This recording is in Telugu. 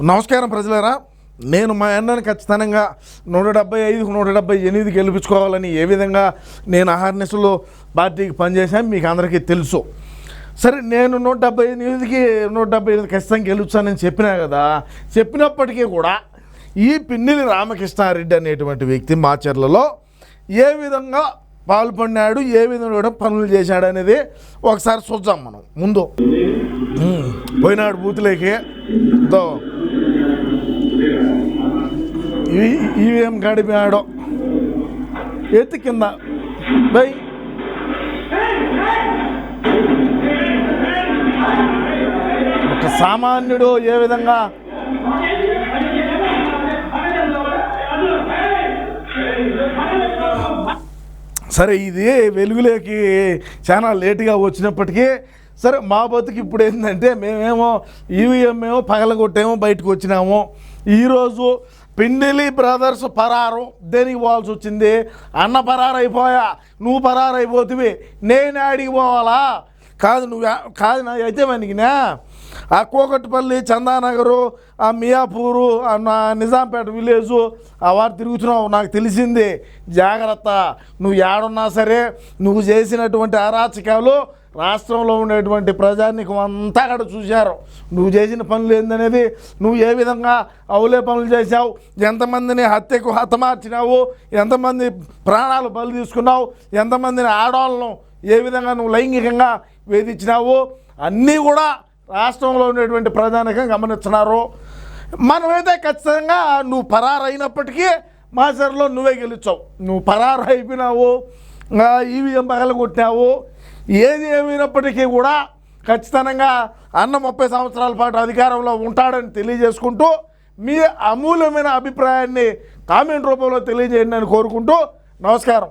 నమస్కారం ప్రజలారా. నేను మా అన్నని ఖచ్చితంగా నూట డెబ్బై ఐదుకు నూట డెబ్బై ఎనిమిది గెలిపించుకోవాలని ఏ విధంగా నేను అహర్నిశలో పార్టీకి పనిచేశాను మీకు అందరికీ తెలుసు. సరే నేను నూట డెబ్బై ఎనిమిదికి నూట డెబ్బై ఎనిమిది ఖచ్చితంగా గెలుచానని చెప్పినా కదా చెప్పినప్పటికీ కూడా ఈ పిన్నెలి రామకృష్ణారెడ్డి అనేటువంటి వ్యక్తి మా చర్లలో ఏ విధంగా పాల్పడినాడు ఏ విధంగా పనులు చేశాడు అనేది ఒకసారి చూద్దాం మనం. ముందు. పోయినాడు బూతులేకి. దో ఈవీఎం గడిపాడు ఎత్తి కింద. బై. ఒక సామాన్యుడు ఏ విధంగా సరే ఇది వెలుగులోకి చాలా లేటుగా వచ్చినప్పటికీ సరే మా బతుకు ఇప్పుడు ఏంటంటే మేమేమో ఈవీఎం ఏమో పగలగొట్టేమో బయటకు వచ్చినాము. ఈరోజు పిండిలి బ్రదర్స్ పరారు. దేనికి పోవాల్సి వచ్చింది? అన్న పరారైపోయా నువ్వు పరారైపోతివి నేను ఆడికి పోవాలా? కాదు నువ్వు కాదు నా అయితే మనకినా ఆ కోకట్పల్లి చందానగరు ఆ మియాపూరు ఆ నా నిజాంపేట విలేజు ఆ వారు తిరుగుతున్నావు నాకు తెలిసింది. జాగ్రత్త. నువ్వు ఏడున్నా సరే నువ్వు చేసినటువంటి అరాచకాలు రాష్ట్రంలో ఉండేటువంటి ప్రజానికం అంతా అక్కడ చూశారు. నువ్వు చేసిన పనులు ఏందనేది? నువ్వు ఏ విధంగా అవులే పనులు చేశావు? ఎంతమందిని హత్యకు హతమార్చినావు? ఎంతమంది ప్రాణాలు బలి తీసుకున్నావు? ఎంతమందిని ఆడవాళ్ళను ఏ విధంగా నువ్వు లైంగికంగా వేధించినావు? అన్నీ కూడా రాష్ట్రంలో ఉండేటువంటి ప్రధానికం గమనిస్తున్నారు. మనమైతే ఖచ్చితంగా నువ్వు పరారైనప్పటికీ మాసరిలో నువ్వే గెలిచావు. నువ్వు పరారు అయిపోయినావు ఈవీఎం పగలగొట్టావు ఏది ఏమైనప్పటికీ కూడా ఖచ్చితంగా అన్న ముప్పై సంవత్సరాల పాటు అధికారంలో ఉంటాడని తెలియజేసుకుంటూ మీ అమూల్యమైన అభిప్రాయాన్ని కామెంట్ రూపంలో తెలియజేయండి అని కోరుకుంటూ నమస్కారం.